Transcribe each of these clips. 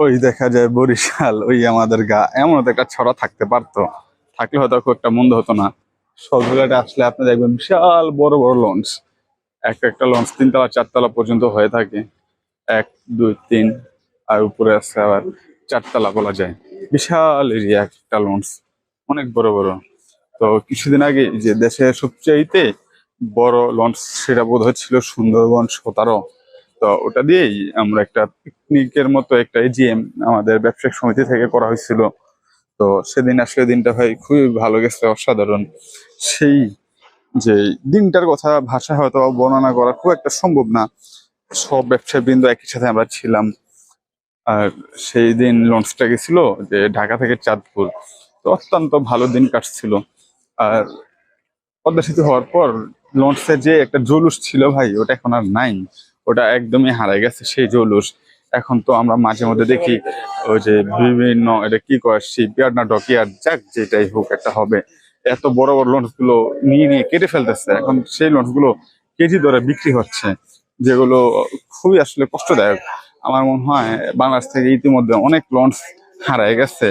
ওই দেখা যায় বরিশাল, ওই আমাদের গা, এমন একটা ছড়া থাকতে পারতো। থাকলে হয়তো খুব একটা মন্দ হতো না। সবগুলাতে আসলে আপনি দেখবেন বিশাল বড় বড় লঞ্চ এক একটা লঞ্চ তিনতলা, চারতলা পর্যন্ত হয়ে থাকে। এক, দুই, তিন, আর উপরে আছে আবার চারতলা বলা যায়। বিশাল এরিয়া একটা লঞ্চ অনেক বড় বড়। তো কিছুদিন আগে যে দেশে সবচেয়েতে বড় লঞ্চ সেটা বোধ হচ্ছিল সুন্দরবন সতেরো। তো ওটা দিয়েই আমরা একটা পিকনিকের মতো একটা এজিএম আমাদের ব্যবসায়িক সমিতি থেকে করা হয়েছিল। তো সেদিন আসলে দিনটা ভাই খুবই ভালো গেছে, অসাধারণ। সেই যে দিনটার কথা ভাষা হয়তো বর্ণনা করা খুব একটা সম্ভব না। সব ব্যবসায়ী বৃন্দ একই সাথে আমরা ছিলাম। আর সেই দিন লঞ্চটা গেছিল যে ঢাকা থেকে চাঁদপুর। তো অত্যন্ত ভালো দিন কাটছিল। আর পদ্মা সেতু হওয়ার পর লঞ্চের যে একটা জলুস ছিল ভাই, ওটা এখন আর নাই। ওটা একদমই হারাই গেছে সেই জলুস। এখন তো আমরা মাঝে মধ্যে দেখি, ওই যে বিভিন্ন, এটা কি কয় শিপইয়ার্ড না ডকইয়ার্ড, যাক যেটাই হোক একটা হবে। এত বড় বড় লঞ্চগুলো নিয়ে নিয়ে কেটে ফেলতেছে। এখন সেই লঞ্চগুলো কেজি দরে বিক্রি হচ্ছে, যেগুলো খুবই আসলে কষ্টদায়ক। আমার মনে হয় বাংলাদেশ থেকে ইতিমধ্যে অনেক লঞ্চ হারায় গেছে।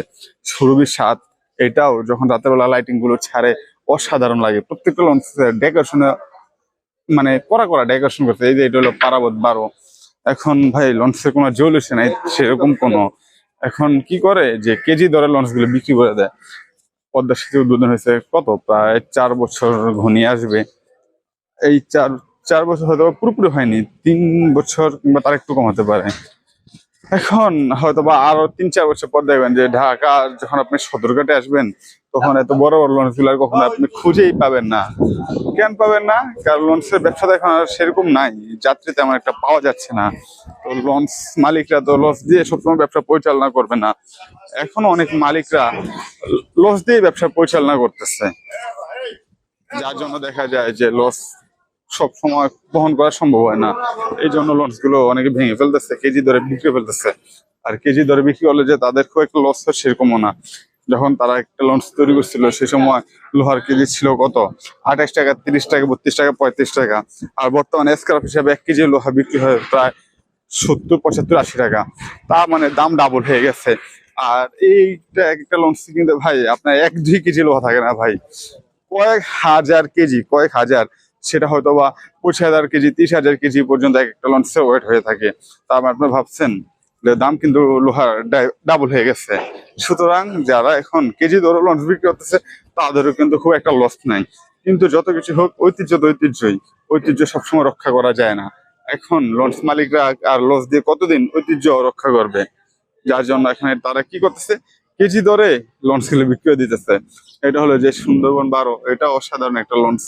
সুরভির স্বাদ এটাও যখন রাতের বেলা লাইটিংগুলো ছাড়ে, অসাধারণ লাগে। প্রত্যেকটা লঞ্চ ডেকোরেশনে মানে করা করা ডেকোরেশন করছে। এই যে এটা হলো পারাবত বারো। এখন ভাই লঞ্চের কোনো জল জলুসে নাই, সেরকম কোনো। এখন কি করে যে কেজি দরে লঞ্চগুলো বিক্রি করে দেয়? পদ্মা সেতু উদ্বোধন হয়েছে কত? প্রায় চার বছর ঘনিয়ে আসবে। এই চার চার বছর হয়তো পুরোপুরি হয়নি, তিন বছর কিংবা তার একটু কম হতে পারে। এখন হয়তো বা আরও তিন চার বছর পর দেখবেন যে ঢাকা, যখন আপনি সদরঘাটে আসবেন তখন এত বড় বড় লঞ্চগুলো আর কখনো আপনি খুঁজেই পাবেন না। কেন পাবেন না? কারণ লঞ্চের ব্যবসাটা এখন আর সেরকম নাই। যাত্রী তেমন একটা পাওয়া যাচ্ছে না। তো লঞ্চ মালিকরা তো লস দিয়ে সবসময় ব্যবসা পরিচালনা করবে না। এখনও অনেক মালিকরা লস দিয়ে ব্যবসা পরিচালনা করতেছে। যার জন্য দেখা যায় যে লস সব সময় বহন করা সম্ভব হয় না। এই জন্য লঞ্চগুলো অনেকে ভেঙে ফেলতেছে, কেজি দরে বিক্রি ফেলতেছে। আর কেজি দরে বিক্রি হলে যে তাদের খুব একটা লস হয় সেরকমও না। যখন তারা একটা লঞ্চ তৈরি করছিল সে সময় লোহার কেজি ছিল কত? আঠাশ টাকা, তিরিশ টাকা, বত্রিশ টাকা, পঁয়ত্রিশ টাকা। আর বর্তমানে স্ক্রাপ হিসাবে এক কেজি লোহা বিক্রি হয় প্রায় সত্তর, পঁচাত্তর, আশি টাকা। তা মানে দাম ডাবল হয়ে গেছে। আর এইটা এক একটা লঞ্চ কিন্তু ভাই, আপনার এক দুই কেজি লোহা থাকে না ভাই। কয়েক হাজার কেজি, কয়েক হাজার, সেটা হয়তো বা পঁচিশ হাজার কেজি, তিরিশ হাজার কেজি পর্যন্ত এক একটা লঞ্চে ওয়েট হয়ে থাকে। তা আপনি ভাবছেন? দাম কিন্তু লোহার ডাবল হয়ে গেছে। সুতরাং যারা এখন কেজি দরে লঞ্চ বিক্রি করতেছে, তাদেরও কিন্তু খুব একটা লস নাই। কিন্তু যত কিছু হোক, ঐতিহ্য তো ঐতিহ্যই। ঐতিহ্য সবসময় রক্ষা করা যায় না। এখন লঞ্চ মালিকরা আর লস দিয়ে কতদিন ঐতিহ্য রক্ষা করবে? যার জন্য এখানে তারা কি করতেছে? কেজি দরে লঞ্চগুলো বিক্রি দিতেছে। এটা হলো যে সুন্দরবন বারো, এটা অসাধারণ একটা লঞ্চ।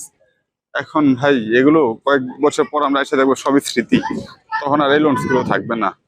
এখন ভাই, এগুলো কয়েক বছর পর আমরা এসে দেখব সবই স্মৃতি। তখন আর এই লঞ্চগুলো থাকবে না।